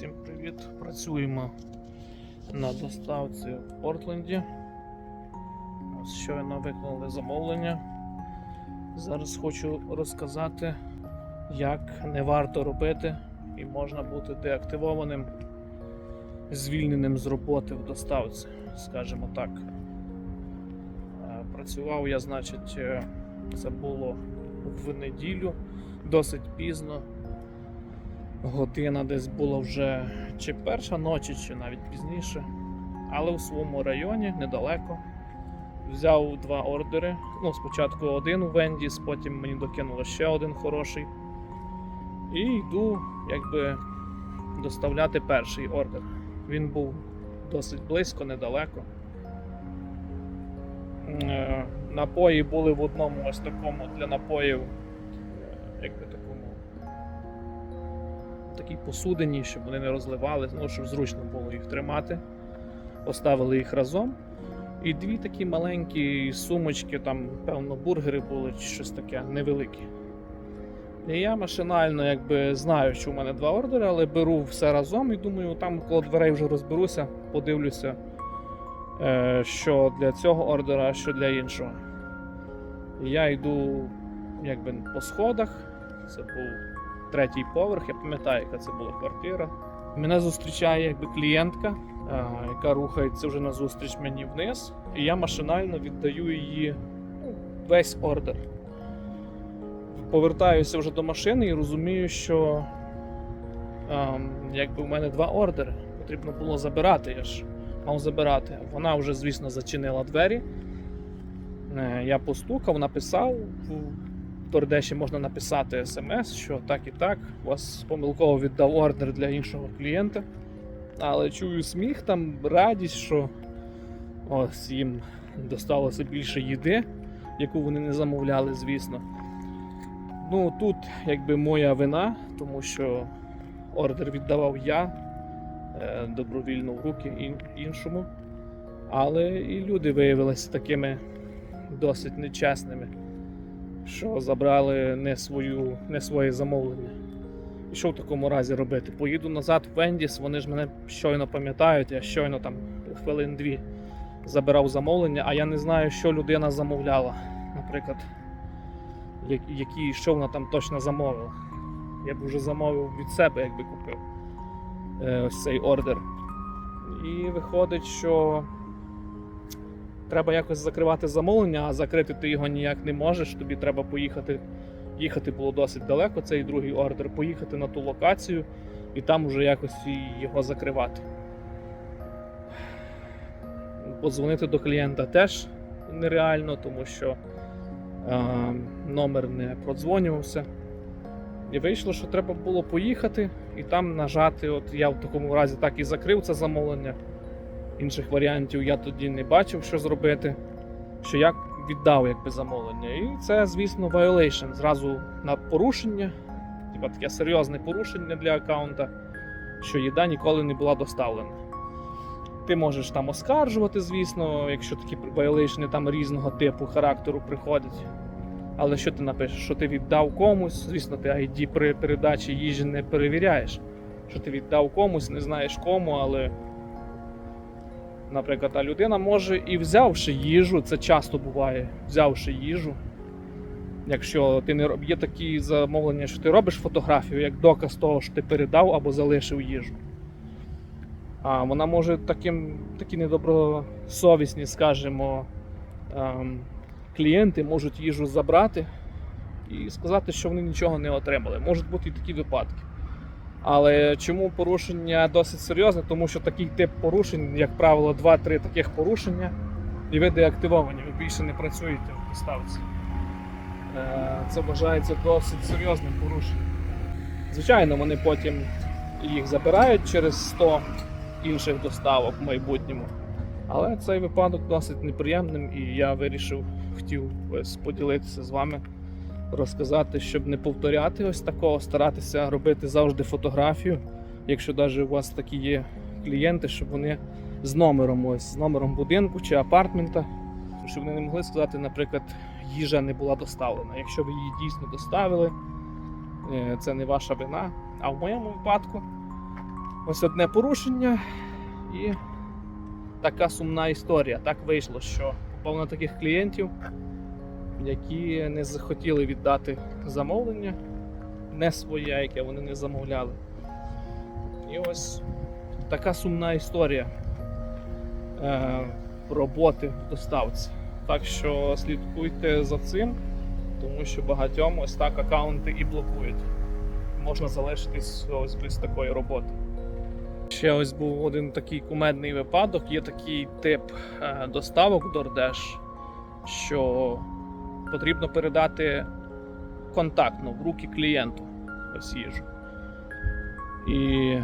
Всім привіт! Працюємо на доставці в Портленді. Ось щойно виконали замовлення. Зараз хочу розказати, як не варто робити і можна бути деактивованим, звільненим з роботи в доставці, скажімо так. Е, Працював я, значить, е, це було в неділю, досить пізно година десь була вже чи перша ночі, чи навіть пізніше. Але у своєму районі недалеко. Взяв два ордери. Ну, спочатку один у Вендіс, потім мені докинуло ще один хороший. І йду якби доставляти перший ордер. Він був досить близько, недалеко. Е, Напої були в одному ось такому для напоїв, е, якби такому такій посудині, щоб вони не розливали, ну, щоб зручно було їх тримати. Поставили їх разом. І дві такі маленькі сумочки, там, певно, бургери були чи щось таке невелике. І я машинально якби знаю, що в мене два ордери, але беру все разом і думаю, там коло дверей вже розберуся, подивлюся, е, що для цього ордера, що для іншого. Я йду якби по сходах. Це був третій поверх, я пам'ятаю, яка це була квартира. Мене зустрічає якби клієнтка, е, яка рухається вже назустріч мені вниз, і я машинально віддаю її ну, весь ордер. Повертаюся вже до машини і розумію, що ем, якби в мене два ордери. Потрібно було забирати. Я ж мав забирати. Вона вже, звісно, зачинила двері. Е, Я постукав, написав. В Тордеші можна написати смс, що так і так, вас помилково віддав ордер для іншого клієнта. Але чую сміх, там радість, що ось їм досталося більше їди, яку вони не замовляли, звісно. Ну тут якби моя вина, тому що ордер віддавав я е, добровільно в руки іншому. Але і люди виявилися такими досить нечесними що забрали не, свою, не своє замовлення. І що в такому разі робити? Поїду назад в Вендіс, вони ж мене щойно пам'ятають, я щойно там хвилин дві забирав замовлення, а я не знаю, що людина замовляла. Наприклад, які, що вона там точно замовила. Я б вже замовив від себе, якби купив е, ось цей ордер. І виходить, що треба якось закривати замовлення, а закрити ти його ніяк не можеш. Тобі треба поїхати. Їхати було досить далеко, цей другий ордер, поїхати на ту локацію і там вже якось його закривати. Подзвонити до клієнта теж нереально, тому що е, номер не продзвонювався. І вийшло, що треба було поїхати і там нажати. От я в такому разі так і закрив це замовлення. Інших варіантів я тоді не бачив, що зробити. Що я віддав якби замовлення. І це, звісно, violation. Зразу на порушення, типа таке серйозне порушення для аккаунта, що їда ніколи не була доставлена. Ти можеш там оскаржувати, звісно, якщо такі violation там різного типу характеру приходять. Але що ти напишеш? Що ти віддав комусь, звісно, ти ID при передачі їжі не перевіряєш. Що ти віддав комусь, не знаєш кому, але Наприклад, а людина може і взявши їжу, це часто буває, взявши їжу. Якщо ти не є такі замовлення, що ти робиш фотографію як доказ того, що ти передав або залишив їжу. А вона може таким, такі недобросовісні, скажімо, ем, клієнти можуть їжу забрати і сказати, що вони нічого не отримали. Можуть бути і такі випадки. Але чому порушення досить серйозне? Тому що такий тип порушень, як правило, 2-3 таких порушення, і ви деактивовані, ви більше не працюєте в доставці. Е, Це вважається досить серйозним порушенням. Звичайно, вони потім їх забирають через 100 інших доставок в майбутньому. Але цей випадок досить неприємним, і я вирішив, хотів ось поділитися з вами розказати, щоб не повторяти ось такого, старатися робити завжди фотографію. Якщо навіть у вас такі є клієнти, щоб вони з номером, ось з номером будинку чи апартмента, щоб вони не могли сказати, наприклад, їжа не була доставлена. Якщо ви її дійсно доставили, е, це не ваша вина. А в моєму випадку Ось одне порушення і така сумна історія. Так вийшло, що попав на таких клієнтів, які не захотіли віддати замовлення, не своє, яке вони не замовляли. І ось така сумна історія е, роботи доставці. Так що слідкуйте за цим, тому що багатьом ось так аккаунти і блокують. Можна залишитись ось без такої роботи. Ще ось був один такий кумедний випадок. Є такий тип е, доставок DoorDash, що потрібно передати контактно в руки клієнту ось їжу. І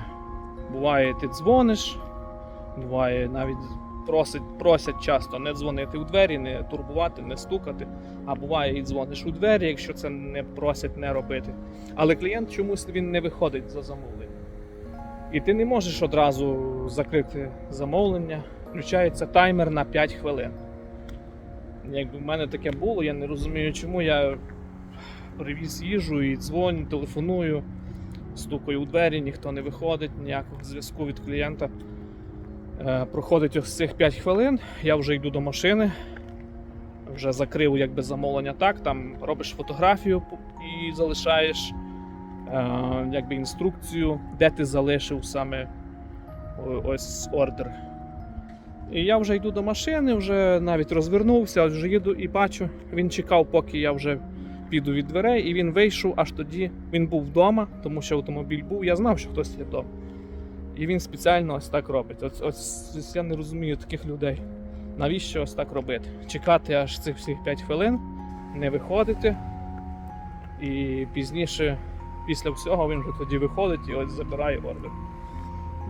буває, ти дзвониш, буває навіть просить, просять часто не дзвонити у двері, не турбувати, не стукати. А буває і дзвониш у двері, якщо це не просять не робити. Але клієнт чомусь він не виходить за замовлення. І ти не можеш одразу закрити замовлення. Включається таймер на 5 хвилин. Якби в мене таке було, я не розумію, чому я привіз їжу і дзвоню, телефоную, стукаю у двері, ніхто не виходить, ніякого зв'язку від клієнта. Е, проходить ось цих 5 хвилин, я вже йду до машини, вже закрив якби замовлення так, там робиш фотографію і залишаєш е, якби інструкцію, де ти залишив саме ось ордер. І я вже йду до машини, вже навіть розвернувся, вже їду і бачу. Він чекав, поки я вже піду від дверей, і він вийшов аж тоді. Він був вдома, тому що автомобіль був. Я знав, що хтось є вдома. І він спеціально ось так робить. Ось, ось, я не розумію таких людей. Навіщо ось так робити? Чекати аж цих всіх 5 хвилин, не виходити. І пізніше, після всього, він вже тоді виходить і ось забирає ордер.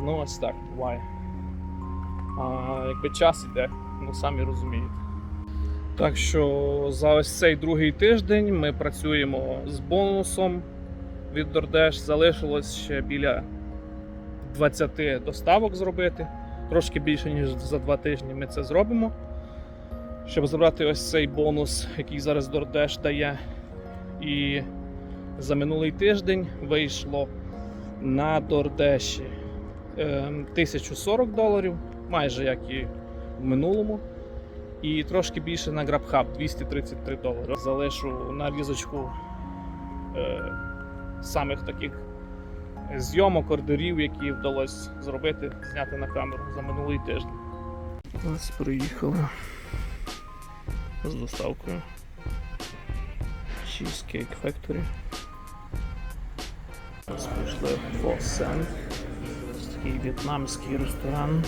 Ну, ось так буває. А якби час іде, ну самі розумієте. Так що за ось цей другий тиждень ми працюємо з бонусом від DoorDash. Залишилось ще біля 20 доставок зробити. Трошки більше, ніж за два тижні ми це зробимо. Щоб забрати ось цей бонус, який зараз DoorDash дає. І за минулий тиждень вийшло на е, 1040 доларів, майже як і в минулому. І трошки більше на GrabHub 233 долари. Залишу нарізочку е, самих таких зйомок, ордерів, які вдалося зробити, зняти на камеру за минулий тиждень. Ось приїхали з доставкою. Cheesecake Factory. Ось прийшли в Фосен. Такий в'єтнамський ресторан.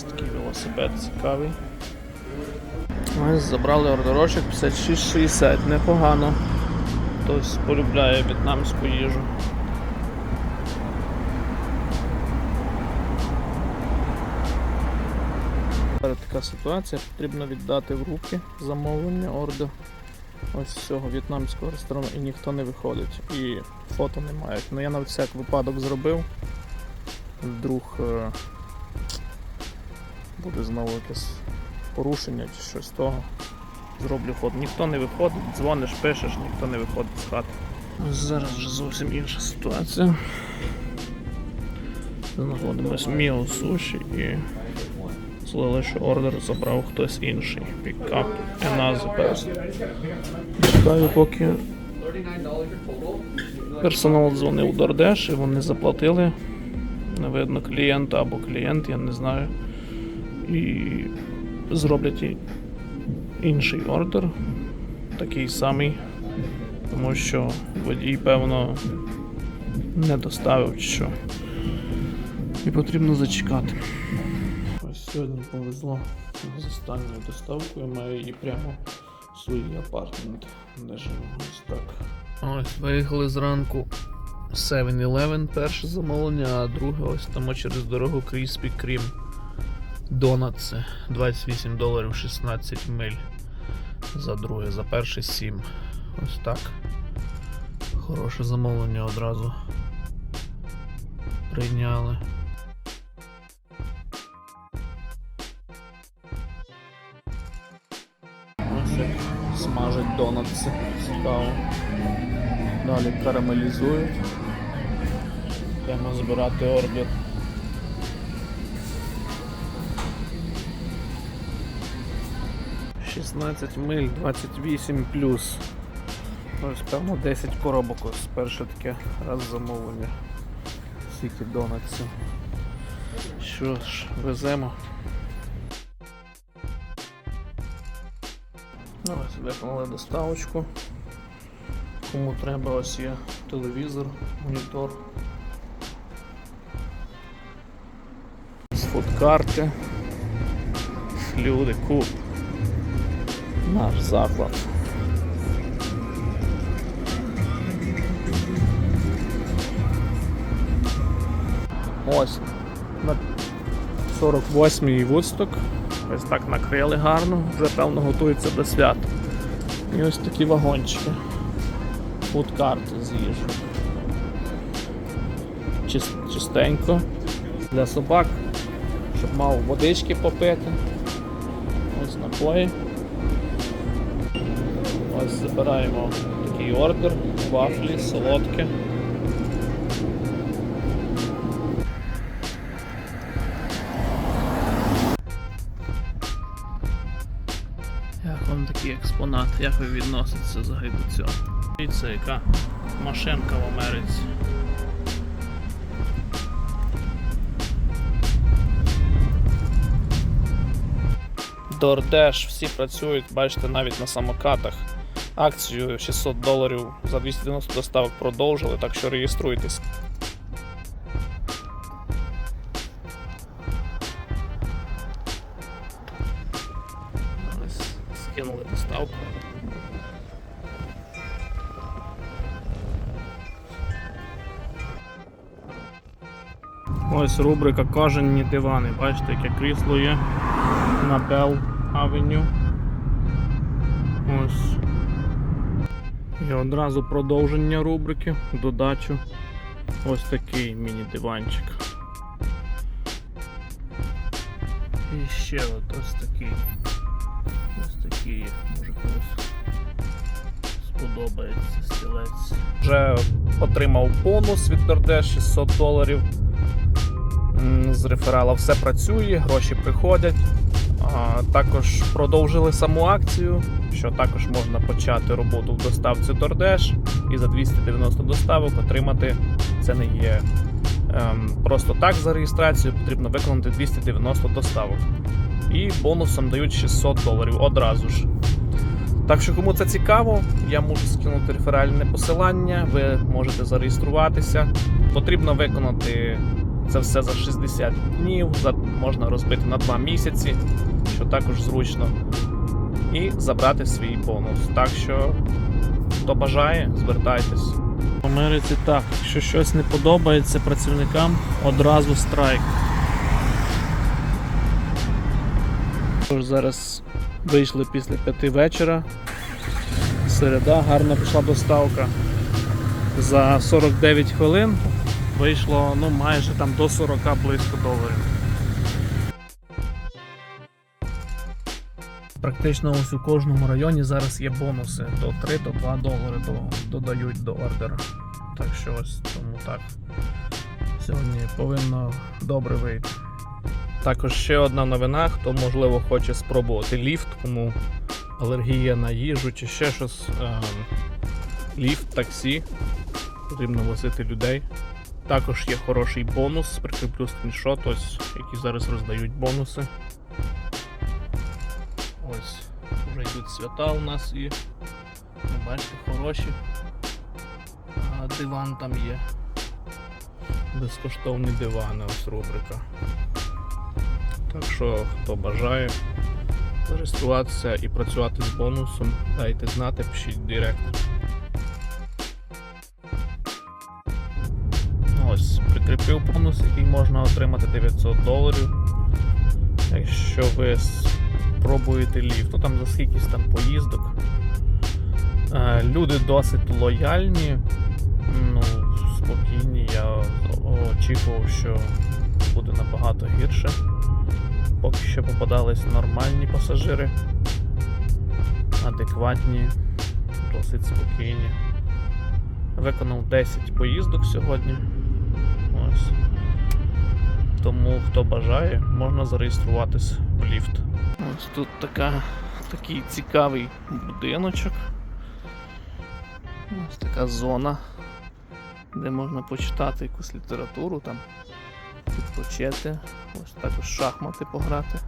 Ось такий велосипед цікавий. Ось забрали ордерочок 56,60, непогано. Хтось полюбляє в'єтнамську їжу. Тепер така ситуація, потрібно віддати в руки замовлення ордер ось з цього в'єтнамського ресторану і ніхто не виходить. І фото не мають. Ну я на всяк випадок зробив. Вдруг е, буде знову якесь порушення чи щось того. Зроблю ход. Ніхто не виходить, дзвониш, пишеш, ніхто не виходить з хати. Зараз вже зовсім інша ситуація. Знаходимось в Міо Суші і злили, що ордер забрав хтось інший. Pick up another. Чекаю, поки персонал дзвонив у DoorDash і вони заплатили. Не видно клієнта або клієнт, я не знаю. І зроблять інший ордер, такий самий, тому що водій, певно, не доставив чи що. І потрібно зачекати. Ось сьогодні повезло з останньою доставкою, маю її прямо в свій апартмент, де живу. Ось так. Ось, виїхали зранку 7-Eleven перше замовлення, а друге ось там через дорогу Krispy Kreme. Донатси 28 доларів 16 миль. За друге, за перше 7. Ось так. Хороше замовлення одразу прийняли. Смажать донатси, цікаво. Далі карамелізують. Треба збирати орбіт. 16 миль, 28 плюс. Ось певно 10 коробок ось перше таке раз замовлення. Сіті донатсів. Що ж, веземо. Ну, ось виконали доставочку. Кому треба ось є телевізор, монітор. З фудкарти. Люди куп. Наш заклад. Ось на 48-й вусток. Ось так накрили гарно, вже певно готується до свят. І ось такі вагончики. Фудкарти з їжею. Чистенько. Для собак, щоб мав водички попити. Ось напої. Забираємо такий ордер, вафлі, солодке. Як вам такий експонат, як ви відноситеся взагалі до цього? Дивіться, яка машинка в Америці. DoorDash, всі працюють, бачите, навіть на самокатах. Акцію 600 доларів за 290 доставок продовжили, так що реєструйтесь. Скинули доставку. Ось рубрика Кожені дивани. Бачите, яке крісло є на Bell Avenue. І одразу продовження рубрики, додачу. Ось такий міні-диванчик. І ще от ось такий. Ось такий, може комусь сподобається стілець. Вже отримав бонус від DoorDash 600 доларів. З реферала все працює, гроші приходять. Також продовжили саму акцію, що також можна почати роботу в доставці DoorDash і за 290 доставок отримати це не є ем, просто так за реєстрацію, потрібно виконати 290 доставок. І бонусом дають 600 доларів одразу ж. Так що, кому це цікаво, я можу скинути реферальне посилання, ви можете зареєструватися. Потрібно виконати це все за 60 днів, за- можна розбити на 2 місяці, що також зручно. І забрати свій бонус. Так що, хто бажає, звертайтесь. В Америці так, якщо щось не подобається працівникам, одразу страйк. Тож зараз вийшли після п'яти вечора. Середа, гарно пішла доставка. За 49 хвилин вийшло ну, майже там до 40 близько доларів. Практично ось у кожному районі зараз є бонуси. То 3, то 2 долари до- додають до ордера. Так що ось тому так. Сьогодні повинно добре вийти. Також ще одна новина, хто можливо хоче спробувати ліфт, кому алергія на їжу чи ще щось. ем, Ліфт, таксі. Потрібно возити людей. Також є хороший бонус, прикріплю скріншот, ось, які зараз роздають бонуси. Ось, вже йдуть свята у нас і бачите, хороші. А, диван там є. Безкоштовні дивани, ось рубрика. Так що, хто бажає зареєструватися і працювати з бонусом, дайте знати, пишіть директ. Прикріпив бонус, який можна отримати 900 доларів. Якщо ви спробуєте ліфт, ну там за скількись там поїздок. Е, Люди досить лояльні, Ну, спокійні, я очікував, що буде набагато гірше. Поки що попадались нормальні пасажири, адекватні, досить спокійні. Виконав 10 поїздок сьогодні. Ось. Тому хто бажає, можна зареєструватись в ліфт. Ось тут така, такий цікавий будиночок. Ось така зона, де можна почитати якусь літературу, там відпочити, ось також шахмати пограти.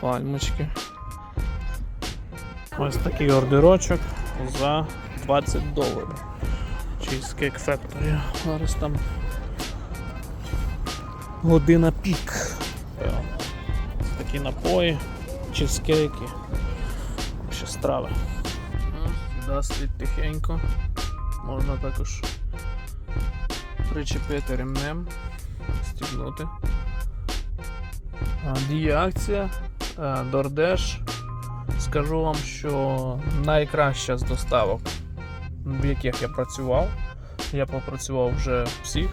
Пальмочки. Ось такий ордерочок за 20 доларів. Cheesecake Factory. Зараз там година пік. Ось такі напої, чизкейки, ще страви. Сюди тихенько. Можна також причепити ремнем, стібнути. А, Діє акція е, Скажу вам, що найкраща з доставок, в яких я працював. Я попрацював вже всіх.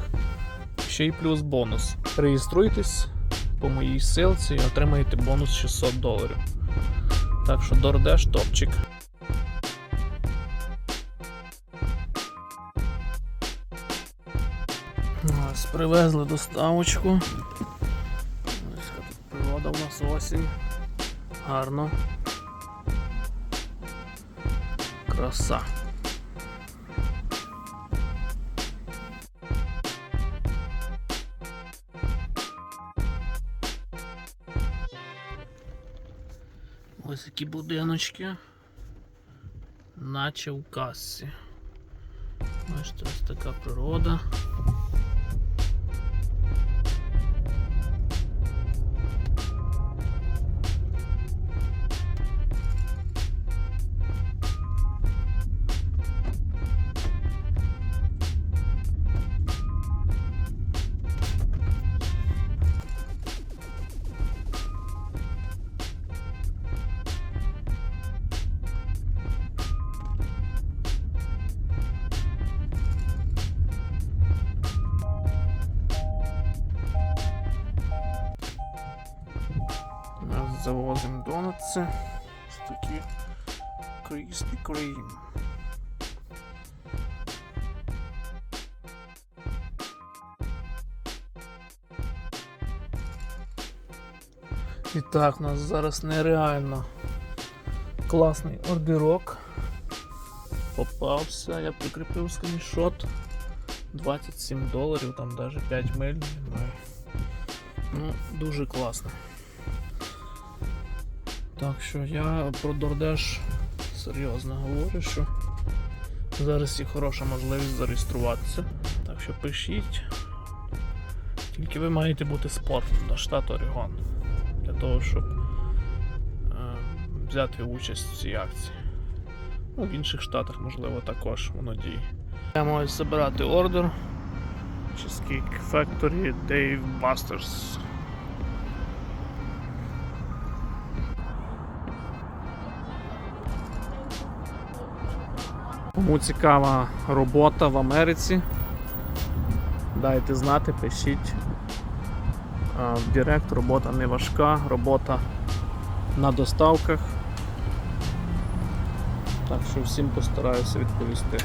Ще й плюс бонус. Реєструйтесь по моїй ссылці і отримаєте бонус 600 доларів. Так що DoorDash топчик. Ось привезли доставочку. Ось тут природа у нас осінь. Гарно. Краса. Які будиночки. Наче касі. Бачите, ось така природа. Завозимо донатси. Ось такі Krispy Kreme. І так, у нас зараз нереально класний ордерок. Попався, я прикріпив скріншот. 27 доларів, там навіть 5 миль. Ну, дуже класно. Так що я про DoorDash серйозно говорю, що зараз є хороша можливість зареєструватися. Так що пишіть. Тільки ви маєте бути спортом до штату Орегон для того, щоб е, взяти участь в цій акції. Ну, в інших штатах, можливо, також воно діє. Я маю забирати ордер. Cheesecake Factory Dave Busters. Кому цікава робота в Америці, дайте знати, пишіть. В Директ робота не важка, робота на доставках. Так що всім постараюся відповісти.